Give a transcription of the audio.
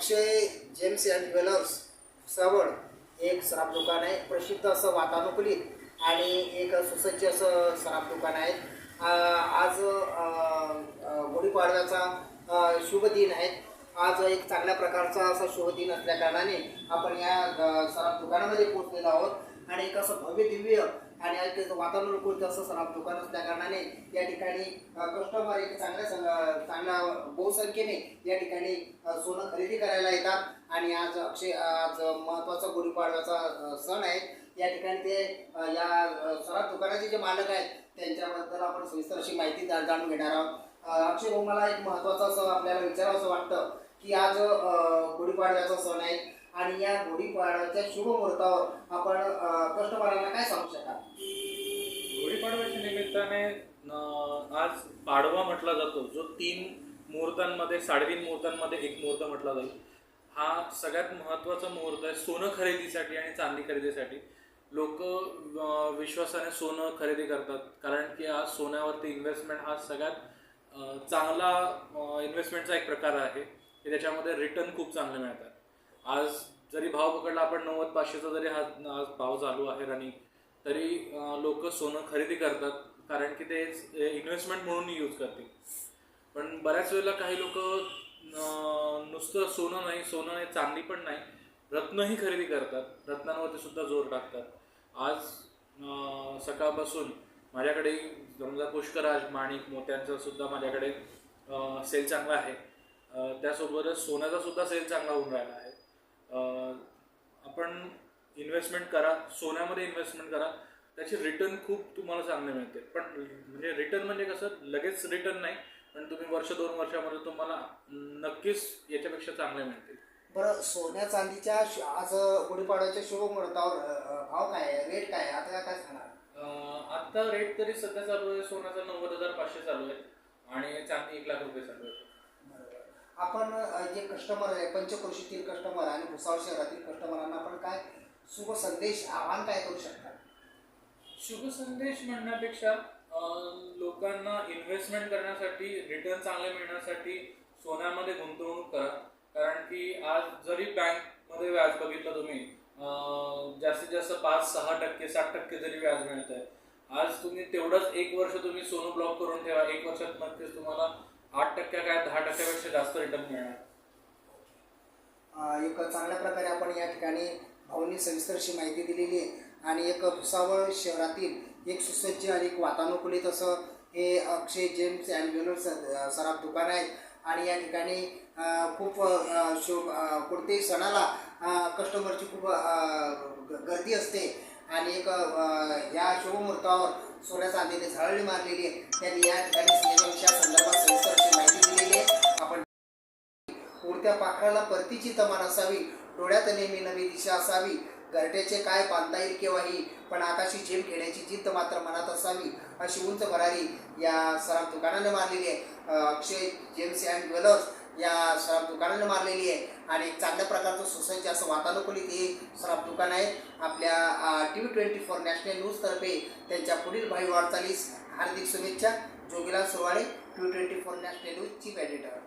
Akshay gems and jewellers सावड एक सराफ दुकान आहे. प्रसिद्ध असं वातानुकूलित आणि एक सुसज्ज असं सराफ दुकान आहे. आज गुढीपाडव्याचा शुभ दिन आहे. आज एक चांगल्या प्रकारचा असा शुभ दिन असल्या कारणाने आपण या सराफ दुकानामध्ये पोहोचलेलो आहोत. आणि एक असं भव्य दिव्य आणि वातावरण कोणतं असं सराफ दुकान असल्या कारणाने या ठिकाणी कस्टमर एक चांगल्या चांगल्या बहुसंख्येने या ठिकाणी सोनं खरेदी करायला येतात. आणि आज अक्षय आज महत्त्वाचा गुढीपाडव्याचा सण आहे. या ठिकाणी ते या सराफ दुकानाचे जे मालक आहेत त्यांच्याबद्दल आपण सविस्तर अशी माहिती जाणून घेणार आहोत. अक्षय भाऊ मला एक महत्त्वाचं असं आपल्याला विचारावं असं वाटतं. की आज गुढीपाडव्याचा सण आहे आणि या गुढीपाडव्याच्या शुभ मुहूर्तावर आपण अ, कस्टमरांना काय सांगू शकाल? गुढीपाडव्याच्या निमित्ताने आज पाडवा म्हटला जातो. जो तीन मुहूर्तांमध्ये साडेतीन मुहूर्तांमध्ये एक मुहूर्त म्हटला जातो हा सगळ्यात महत्त्वाचा मुहूर्त आहे सोनं खरेदीसाठी आणि चांदी खरेदीसाठी. लोक विश्वासाने सोनं खरेदी करतात. कारण की आज सोन्यावरती इन्व्हेस्टमेंट हा सगळ्यात चांगला इन्व्हेस्टमेंटचा एक प्रकार आहे. की त्याच्यामध्ये रिटर्न खूप चांगले मिळतात. आज जरी भाव पकडला आपण नव्वद पाचशेचा जरी हा आज भाव चालू आहे रनिंग तरी लोक सोनं खरेदी करतात कारण की ते इन्व्हेस्टमेंट म्हणून यूज करतील. पण बऱ्याच वेळेला काही लोक नुसतं सोनं नाही सोनं नाही चांदी पण नाही रत्नही खरेदी करतात. रत्नांवरती सुद्धा जोर टाकतात. आज सकाळपासून माझ्याकडे समजा पुष्कराज माणिक मोत्यांचा सुद्धा माझ्याकडे सेल चांगला आहे. त्यासोबतच सोन्याचा सुद्धा सेल चांगला होऊन राहिला आहे. आपण इन्व्हेस्टमेंट करा सोन्यामध्ये इन्व्हेस्टमेंट करा त्याचे रिटर्न खूप तुम्हाला चांगले मिळते. पण म्हणजे रिटर्न म्हणजे कसं लगेच रिटर्न नाही पण तुम्ही वर्ष दोन वर्षामध्ये तुम्हाला नक्कीच याच्यापेक्षा चांगले मिळतील. बरं सोन्या चांदीच्या आज गुढीपाडव्याच्या शुभ मुहूर्तावर भाव काय आहे? रेट काय आहे? आता काय सांगणार आता रेट तरी सध्या चालू आहे सोन्याचा नव्वद हजार पाचशे चालू आहे आणि चांदी एक लाख रुपये चालू आहे. आपण जे कस्टमर आहे पंचक्रोशीतील कस्टमर आणि भुसावळ शहरातील कस्टमरांना आपण काय शुभ संदेश आव्हान काय करू शकता? शुभ संदेश म्हणण्यापेक्षा लोकांना इन्व्हेस्टमेंट करण्यासाठी रिटर्न चांगले मिळण्यासाठी सोन्यामध्ये गुंतवणूक करा. कारण की आज जरी बँकमध्ये व्याज बघितलं तुम्ही जास्तीत जास्त पाच सहा टक्के सात टक्के जरी व्याज मिळत आहे आज तुम्ही तेवढंच एक वर्ष तुम्ही सोनं ब्लॉक करून ठेवा. एक वर्षात नक्कीच तुम्हाला आठ टक्क्या काय? दहा टक्क्यापेक्षा जास्त रिटर्न मिळणार. एक चांगल्या प्रकारे आपण या ठिकाणी भाऊंनी सविस्तरशी माहिती दिलेली आहे. आणि एक भुसावळ शहरातील एक सुसज्ज आणि एक वातानुकूलित असं हे अक्षय जेम्स अँड ज्वेलर्स सराफ दुकान आहे. आणि या ठिकाणी खूप शो कोणत्याही सणाला कस्टमरची खूप ग- गर्दी असते. आणि एक या शुभमुहूर्तावर सोन्या चांदीने झळली मारलेली आहे. त्यांनी या ठिकाणी स्नेहविषया संदर्भात सविस्तर अशी माहिती दिलेली आहे. आपण उडत्या पाखराला परतीची तमान असावी डोळ्यात नेहमी नवी दिशा असावी घरट्याचे काय बांधता येईल केव्हाही पण आकाशी झेप घेण्याची जिद्द मात्र मनात असावी अशी उंच भरारी या सराफ दुकानाने मारलेली आहे. अक्षय जेम्स अँड ज्वेलर्स या सराफ दुकानाने मारलेली आहे. आणि एक चांगल्या प्रकारचं सुसज्ज असं वातानुकूलित हे सराफ दुकान आहे. आपल्या T V twenty four national न्यूजतर्फे त्यांच्या पुढील भावी वाटचालीस हार्दिक शुभेच्छा. Jogilal Surwade T V twenty four national news chief editor